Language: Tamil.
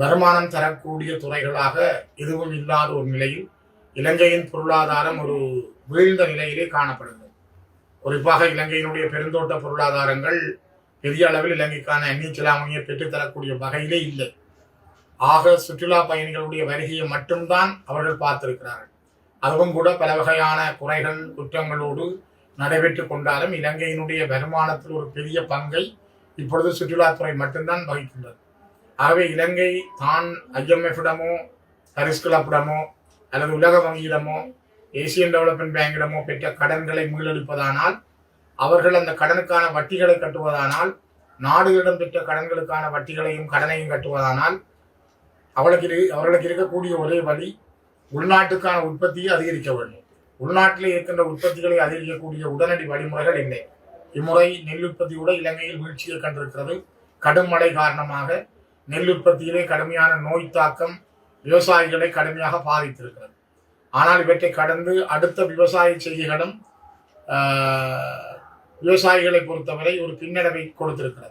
வருமானம் தரக்கூடிய துறைகளாக எதுவும் இல்லாத ஒரு நிலையில் இலங்கையின் பொருளாதாரம் ஒரு வீழ்ந்த நிலையிலே காணப்படுகிறது. குறிப்பாக இலங்கையினுடைய பெருந்தோட்ட பொருளாதாரங்கள் பெரிய அளவில் இலங்கைக்கான அந்நிய பெற்றுத்தரக்கூடிய வகையிலே இல்லை. ஆக சுற்றுலா பயணிகளுடைய வருகையை மட்டும்தான் அவர்கள் பார்த்திருக்கிறார்கள். அதுவும் கூட பல வகையான குறைகள் குற்றங்களோடு நடைபெற்று கொண்டாலும் இலங்கையினுடைய வருமானத்தில் ஒரு பெரிய பங்கை இப்பொழுது சுற்றுலாத்துறை மட்டும்தான் வகிக்கின்றது. ஆகவே இலங்கை தான் ஐஎம்எஃபிடமோ ஹரிஸ்குலப்பிடமோ அல்லது உலக வங்கியிடமோ ஏசியன் டெவலப்மெண்ட் பேங்கிடமோ பெற்ற கடன்களை மீளெடுப்பதானால் அவர்கள் அந்த கடனுக்கான வட்டிகளை கட்டுவதானால் நாடுகளிடம் பெற்ற கடன்களுக்கான வட்டிகளையும் கடனையும் கட்டுவதானால் அவளுக்கு இரு- அவர்களுக்கு இருக்கக்கூடிய ஒரே வழி உள்நாட்டுக்கான உற்பத்தியை அதிகரிக்க வேண்டும். உள்நாட்டில் இருக்கின்ற உற்பத்திகளை அதிகரிக்கக்கூடிய உடனடி வழிமுறைகள் இல்லை இம்முறை நெல் உற்பத்தி கூட இலங்கையில் வீழ்ச்சியை கண்டிருக்கிறது. கடும் மழை காரணமாக நெல் உற்பத்தியிலே கடுமையான நோய் தாக்கம் விவசாயிகளை கடுமையாக பாதித்திருக்கிறது. ஆனால் இவற்றை கடந்து அடுத்த விவசாய செய்திகளும் விவசாயிகளை பொறுத்தவரை ஒரு பின்னடைவை கொடுத்திருக்கிறது.